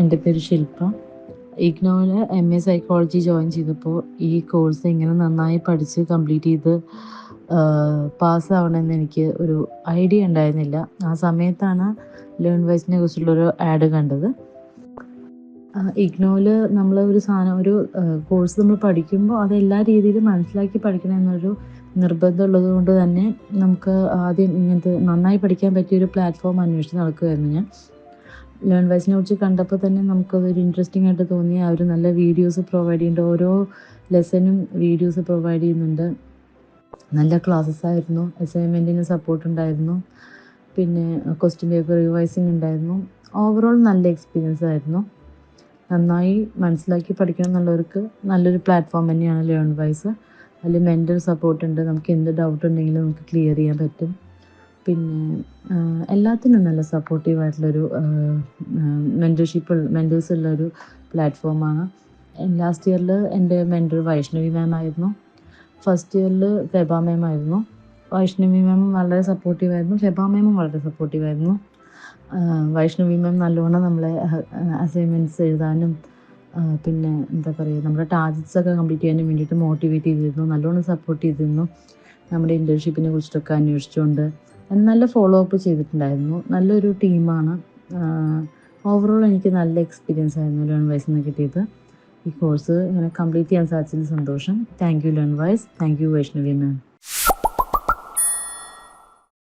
എന്റെ പേര് ശില്പ. ഇഗ്നോയിൽ എം എ സൈക്കോളജി ജോയിൻ ചെയ്തപ്പോൾ ഈ കോഴ്സ് എങ്ങനെ നന്നായി പഠിച്ച് കംപ്ലീറ്റ് ചെയ്ത് പാസ്സാവണമെന്ന് എനിക്ക് ഒരു ഐഡിയ ഉണ്ടായിരുന്നില്ല. ആ സമയത്താണ് ലേൺ വൈസിനെ കുറിച്ചുള്ളൊരു ആഡ് കണ്ടത്. ഇഗ്നോയിൽ നമ്മൾ ഒരു സാധനം ഒരു കോഴ്സ് നമ്മൾ പഠിക്കുമ്പോൾ അത് എല്ലാ രീതിയിലും മനസ്സിലാക്കി പഠിക്കണം എന്നൊരു നിർബന്ധം ഉള്ളത് കൊണ്ട് തന്നെ നമുക്ക് ആദ്യം ഇങ്ങനത്തെ നന്നായി പഠിക്കാൻ പറ്റിയ ഒരു പ്ലാറ്റ്ഫോം അന്വേഷിച്ച് നടക്കുമായിരുന്നു ഞാൻ. ലേൺ വൈസിനെ കുറിച്ച് കണ്ടപ്പോൾ തന്നെ നമുക്കതൊരു ഇൻട്രസ്റ്റിംഗ് ആയിട്ട് തോന്നി. അവർ നല്ല വീഡിയോസ് പ്രൊവൈഡ് ചെയ്യുന്നുണ്ട് ഓരോ ലെസനും വീഡിയോസ് പ്രൊവൈഡ് ചെയ്യുന്നുണ്ട്. നല്ല ക്ലാസ്സസ് ആയിരുന്നു. അസൈൻമെന്റിന് സപ്പോർട്ട് ഉണ്ടായിരുന്നു. പിന്നെ ക്വസ്റ്റ്യൻ പേപ്പർ റിവൈസിങ് ഉണ്ടായിരുന്നു. ഓവറോൾ നല്ല എക്സ്പീരിയൻസ് ആയിരുന്നു. നന്നായി മനസ്സിലാക്കി പഠിക്കണം എന്നുള്ളവർക്ക് നല്ലൊരു പ്ലാറ്റ്ഫോം തന്നെയാണ് ലേൺ വൈസ് അതിൽ മെന്റൽ സപ്പോർട്ട് ഉണ്ട്. നമുക്ക് എന്ത് ഡൗട്ട് ഉണ്ടെങ്കിലും നമുക്ക് ക്ലിയർ ചെയ്യാൻ പറ്റും. പിന്നെ എല്ലാത്തിനും നല്ല സപ്പോർട്ടീവ് ആയിട്ടുള്ളൊരു മെന്റർഷിപ്പ് മെന്റേഴ്സ് ഉള്ളൊരു പ്ലാറ്റ്ഫോമാണ് ലാസ്റ്റ് ഇയറിൽ എന്റെ മെന്റർ വൈഷ്ണവി മാം ആയിരുന്നു. ഫസ്റ്റ് ഇയറിൽ ഫെബ മാം ആയിരുന്നു. വൈഷ്ണവി മാം വളരെ സപ്പോർട്ടീവ് ആയിരുന്നു. ഫെബ മാമും വളരെ സപ്പോർട്ടീവ് ആയിരുന്നു. വൈഷ്ണവി മാം നല്ലോണം നമ്മളെ അസൈൻമെന്റ്സ് എഴുതാനും പിന്നെ എന്താ പറയുക നമ്മുടെ ടാർഗറ്റ്സ് ഒക്കെ കംപ്ലീറ്റ് ചെയ്യാനും വേണ്ടിയിട്ട് മോട്ടിവേറ്റ് ചെയ്തിരുന്നു. നല്ലോണം സപ്പോർട്ട് ചെയ്തിരുന്നു. നമ്മുടെ ഇന്റേൺഷിപ്പിനെ കുറിച്ചിട്ടൊക്കെ അന്വേഷിച്ചുകൊണ്ട്. നല്ല ഫോളോ അപ്പ് ചെയ്തിട്ടുണ്ടായിരുന്നു. നല്ലൊരു ടീമാണ് ഓവറോൾ എനിക്ക് നല്ല എക്സ്പീരിയൻസ് ആയിരുന്നു ലേൺ വൈസിൽ നിന്ന് കിട്ടിയത്. ഈ കോഴ്സ് ഇങ്ങനെ കംപ്ലീറ്റ് ചെയ്യാൻ സാധിച്ചതിൽ സന്തോഷം. Thank you learn wise thank you Vaishnavi ma'am